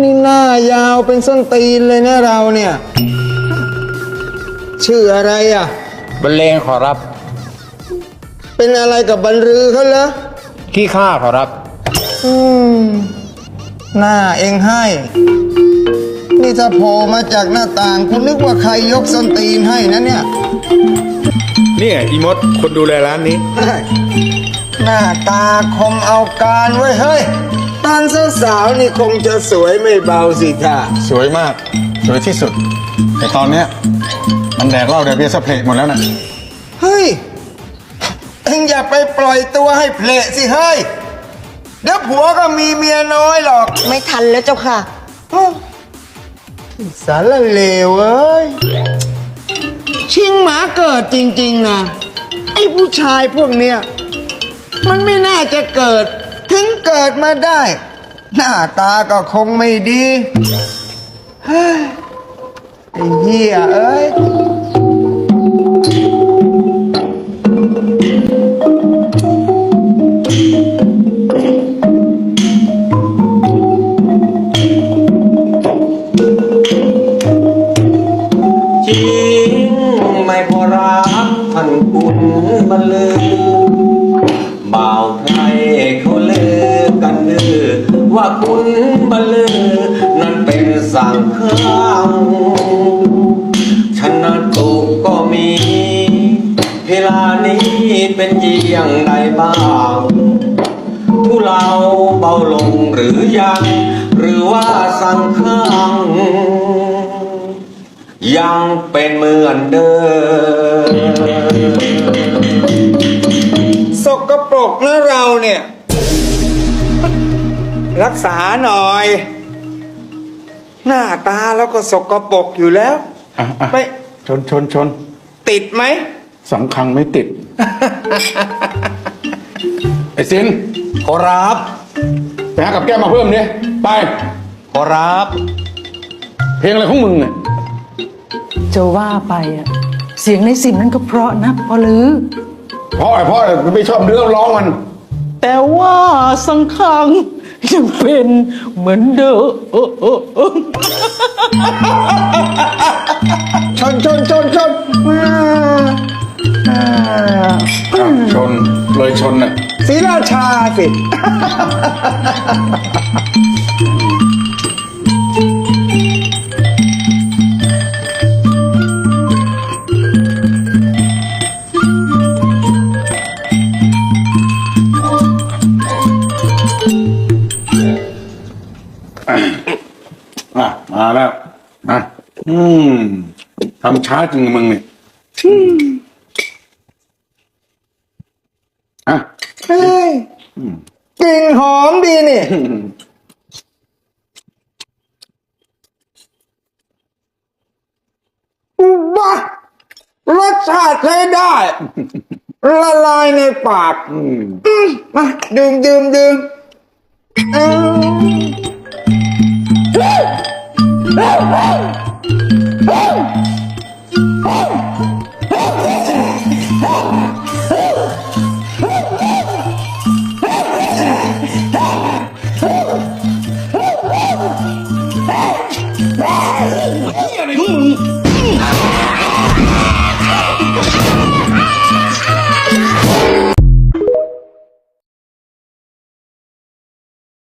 นี่หน้ายาวเป็นส้นตีนเลยนะเราเนี่ย ชื่ออะไรอะ บรรเลงขอรับ เป็นอะไรกับบรรลือเขาเหรอขี้ข้าขอรับ อืม หน้าเองให้ นี่ถ้าโผล่มาจากหน้าต่างคุณนึกว่าใครยกส้นตีนให้นะเนี่ย เนี่ยอีมดคนดูแลร้านนี้ หน้าตาคมเอาการไว้ยเฮ้ยตอน สาวๆนี่คงจะสวยไม่เบาสิท่าสวยมาก สวยที่สุด แต่ตอนเนี้ยมันแดกเหล้าแดกเบียร์สะเพลหมดแล้วนะเฮ้ยเอ็งอย่าไปปล่อยตัวให้เพลทสิเฮ้ย เดี๋ยวผัวก็มีเมียน้อยหรอกไม่ทันแล้วเจ้าค่ะ โอ้สารเลวเอ้ย ชิงหมาเกิดจริง ๆ นะ ไอ้ผู้ชายพวกเนี้ย มันไม่น่าจะเกิด ถึงเกิดมาได้ หน้าตาก็คงไม่ดีเฮ้ยไอ้เหี้ยเอ้ย จริง ไม่พอรักท่านคุณบรรลือ ว่าคุณบลือ นั้นเป็นสังข้างชนะตุกก็มีเวลานี้เป็นยี่ยงใดบ้างทุเราเบาลงหรือยัง หรือว่าสังข้างยังเป็นเหมือนเดิม สกปรกนะเราเนี่ย รักษาหน่อย หน้าตาแล้วก็สกปรกอยู่แล้ว อะอะไม่ ชนชนชนติดไหม สองครั้งไม่ติด ไอ้สินขอรับ ไปหากับแก้มมาเพิ่มเนี่ยไป ขอรับ เพลงอะไรของมึงเนี่ย จะว่าไปอะเสียงในสินนั้นก็เพราะนะพอลือ เพราะอะไรเพราะอะไรไม่ชอบเรื่องร้องมัน แต่ว่าสังขัง ยังเป็นเหมือนเดิมชนชนชนชนอ่าอ่าอะชนเลยชนน่ะศรีราชาสิ มาแล้วอะอืมทำช้าจริงมึงเนี่ยอะเฮ้ยกลิ่นหอมดีนี่ ว้ารสชาติใช้ได้ ละลายในปาก อืมมาดื่มดื่มดื่มอื Hey!